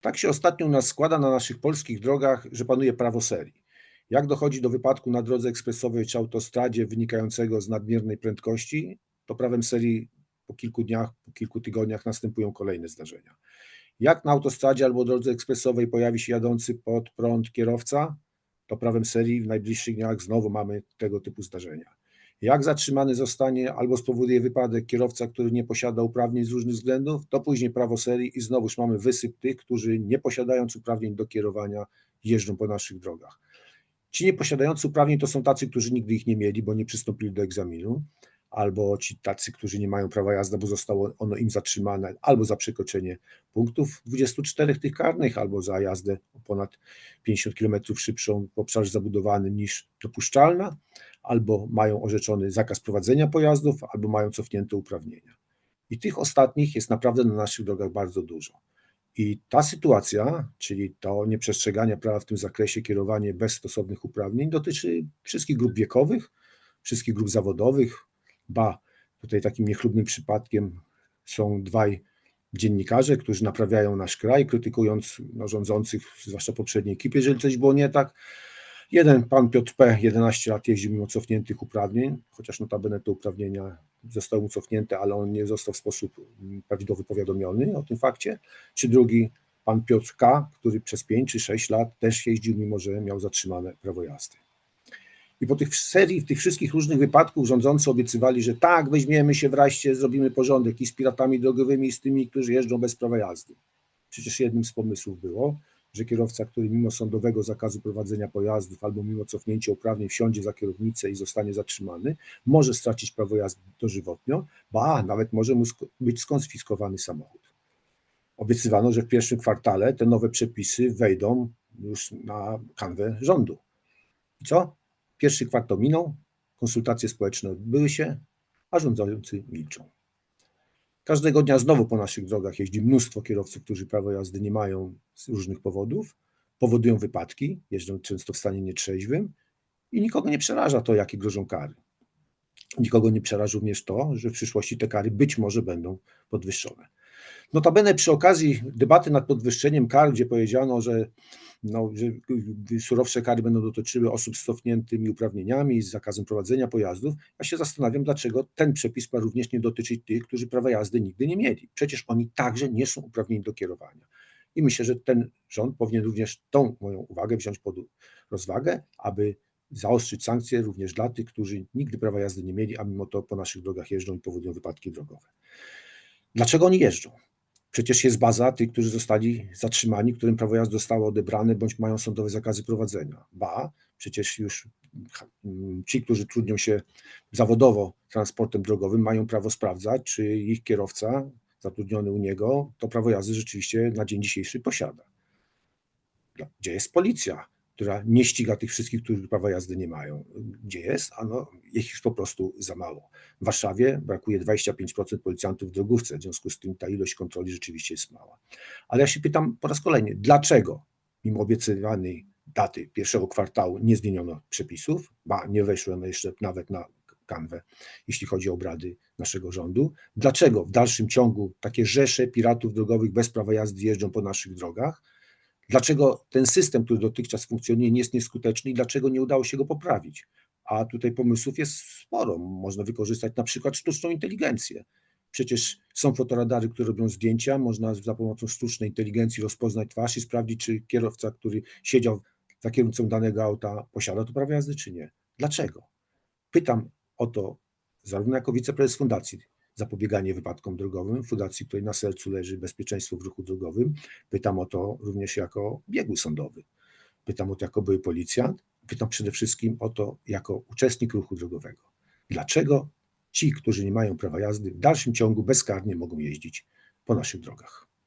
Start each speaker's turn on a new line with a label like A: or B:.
A: Tak się ostatnio u nas składa na naszych polskich drogach, że panuje prawo serii. Jak dochodzi do wypadku na drodze ekspresowej czy autostradzie wynikającego z nadmiernej prędkości, to prawem serii po kilku dniach, po kilku tygodniach następują kolejne zdarzenia. Jak na autostradzie albo drodze ekspresowej pojawi się jadący pod prąd kierowca, to prawem serii w najbliższych dniach znowu mamy tego typu zdarzenia. Jak zatrzymany zostanie albo spowoduje wypadek kierowca, który nie posiada uprawnień z różnych względów, to później prawo serii i znowuż mamy wysyp tych, którzy nie posiadając uprawnień do kierowania jeżdżą po naszych drogach. Ci nieposiadający uprawnień to są tacy, którzy nigdy ich nie mieli, bo nie przystąpili do egzaminu, albo ci tacy, którzy nie mają prawa jazdy, bo zostało ono im zatrzymane, albo za przekroczenie punktów 24 tych karnych, albo za jazdę o ponad 50 km szybszą w obszarze zabudowanym niż dopuszczalna, albo mają orzeczony zakaz prowadzenia pojazdów, albo mają cofnięte uprawnienia. I tych ostatnich jest naprawdę na naszych drogach bardzo dużo. I ta sytuacja, czyli to nieprzestrzeganie prawa w tym zakresie, kierowanie bez stosownych uprawnień, dotyczy wszystkich grup wiekowych, wszystkich grup zawodowych. Ba, tutaj takim niechlubnym przypadkiem są dwaj dziennikarze, którzy naprawiają nasz kraj, krytykując no, rządzących, zwłaszcza poprzedniej ekipy, jeżeli coś było nie tak. Jeden, pan Piotr P., 11 lat jeździł mimo cofniętych uprawnień, chociaż notabene te uprawnienia zostały mu cofnięte, ale on nie został w sposób prawidłowy powiadomiony o tym fakcie. Czy drugi, pan Piotr K., który przez 5 czy 6 lat też jeździł, mimo że miał zatrzymane prawo jazdy. I po tych serii, tych wszystkich różnych wypadków rządzący obiecywali, że tak, weźmiemy się wreszcie, zrobimy porządek i z piratami drogowymi, i z tymi, którzy jeżdżą bez prawa jazdy. Przecież jednym z pomysłów było, że kierowca, który mimo sądowego zakazu prowadzenia pojazdów albo mimo cofnięcia uprawnień wsiądzie za kierownicę i zostanie zatrzymany, może stracić prawo jazdy dożywotnio, ba, nawet może mu być skonfiskowany samochód. Obiecywano, że w pierwszym kwartale te nowe przepisy wejdą już na kanwę rządu. I co? Pierwszy kwartał minął, konsultacje społeczne odbyły się, a rządzący milczą. Każdego dnia znowu po naszych drogach jeździ mnóstwo kierowców, którzy prawo jazdy nie mają z różnych powodów, powodują wypadki, jeżdżą często w stanie nietrzeźwym i nikogo nie przeraża to, jakie grożą kary. Nikogo nie przeraża również to, że w przyszłości te kary być może będą podwyższone. Notabene przy okazji debaty nad podwyższeniem kar, gdzie powiedziano, że no, że surowsze kary będą dotyczyły osób z cofniętymi uprawnieniami, z zakazem prowadzenia pojazdów. Ja się zastanawiam, dlaczego ten przepis ma również nie dotyczyć tych, którzy prawa jazdy nigdy nie mieli. Przecież oni także nie są uprawnieni do kierowania. I myślę, że ten rząd powinien również tą moją uwagę wziąć pod rozwagę, aby zaostrzyć sankcje również dla tych, którzy nigdy prawa jazdy nie mieli, a mimo to po naszych drogach jeżdżą i powodują wypadki drogowe. Dlaczego oni jeżdżą? Przecież jest baza tych, którzy zostali zatrzymani, którym prawo jazdy zostało odebrane bądź mają sądowe zakazy prowadzenia. Ba, przecież już ci, którzy trudnią się zawodowo transportem drogowym, mają prawo sprawdzać, czy ich kierowca zatrudniony u niego to prawo jazdy rzeczywiście na dzień dzisiejszy posiada. Gdzie jest policja? Która nie ściga tych wszystkich, którzy prawa jazdy nie mają. Gdzie jest? Ano, ich jest po prostu za mało. W Warszawie brakuje 25% policjantów w drogówce, w związku z tym ta ilość kontroli rzeczywiście jest mała. Ale ja się pytam po raz kolejny, dlaczego mimo obiecywanej daty pierwszego kwartału nie zmieniono przepisów, ba nie weszły one jeszcze nawet na kanwę, jeśli chodzi o obrady naszego rządu. Dlaczego w dalszym ciągu takie rzesze piratów drogowych bez prawa jazdy jeżdżą po naszych drogach? Dlaczego ten system, który dotychczas funkcjonuje, nie jest nieskuteczny i dlaczego nie udało się go poprawić? A tutaj pomysłów jest sporo. Można wykorzystać na przykład sztuczną inteligencję. Przecież są fotoradary, które robią zdjęcia, można za pomocą sztucznej inteligencji rozpoznać twarz i sprawdzić, czy kierowca, który siedział za kierowcą danego auta, posiada to prawo jazdy, czy nie. Dlaczego? Pytam o to zarówno jako wiceprezes fundacji zapobieganie wypadkom drogowym, fundacji, której na sercu leży bezpieczeństwo w ruchu drogowym. Pytam o to również jako biegły sądowy. Pytam o to jako były policjant. Pytam przede wszystkim o to jako uczestnik ruchu drogowego. Dlaczego ci, którzy nie mają prawa jazdy, w dalszym ciągu bezkarnie mogą jeździć po naszych drogach?